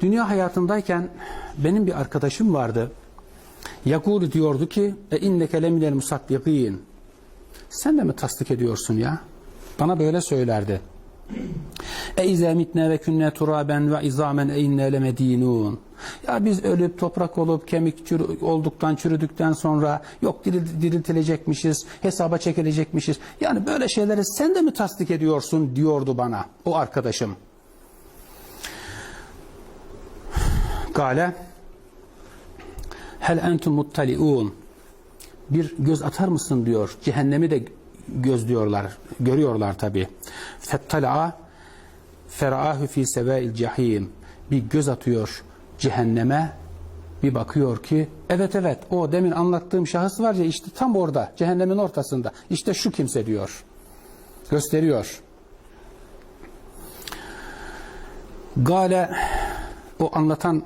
Dünya hayatındayken benim bir arkadaşım vardı. Yakul diyordu ki e inneke leminel musaddikin. Sen de mi tasdik ediyorsun ya? Bana böyle söylerdi. E izâ mitne ve künne turaben ve izamen e inne lemedinun. Ya biz ölüp toprak olup kemik çürü, olduktan çürüdükten sonra yok diril, diriltilecekmişiz, hesaba çekilecekmişiz. Yani böyle şeyleri sen de mi tasdik ediyorsun diyordu bana o arkadaşım. Gale hel entum muttaliun. Bir göz atar mısın diyor. Cehennemi de gözlüyorlar, görüyorlar tabi. Fettala'a feraahu fi sevail cehim. Bir göz atıyor cehenneme bir bakıyor ki evet evet o demin anlattığım şahıs var ya işte tam orada cehennemin ortasında. İşte şu kimse diyor. Gösteriyor. Gale o anlatan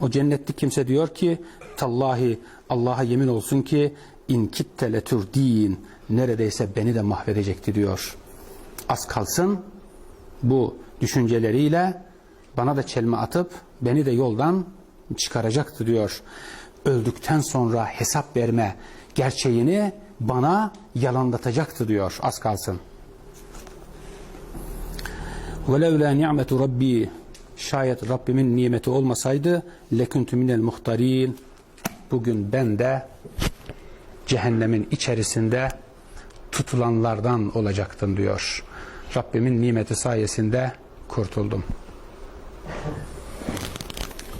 o cennetlik kimse diyor ki tallahi Allah'a yemin olsun ki in kitte letürdin neredeyse beni de mahvedecekti diyor. Az kalsın bu düşünceleriyle bana da çelme atıp beni de yoldan çıkaracaktı diyor. Öldükten sonra hesap verme gerçeğini bana yalanlatacaktı diyor az kalsın. وَلَوْ لَا نِعْمَةُ رَبِّي Şayet Rabbimin nimeti olmasaydı leküntü minel muhtarin bugün ben de cehennemin içerisinde tutulanlardan olacaktım diyor. Rabbimin nimeti sayesinde kurtuldum.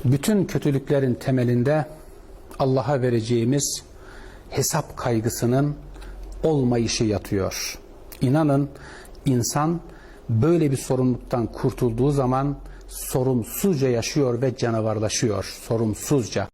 Bütün kötülüklerin temelinde Allah'a vereceğimiz hesap kaygısının olmayışı yatıyor. İnanın insan böyle bir sorumluluktan kurtulduğu zaman sorumsuzca yaşıyor ve canavarlaşıyor. Sorumsuzca.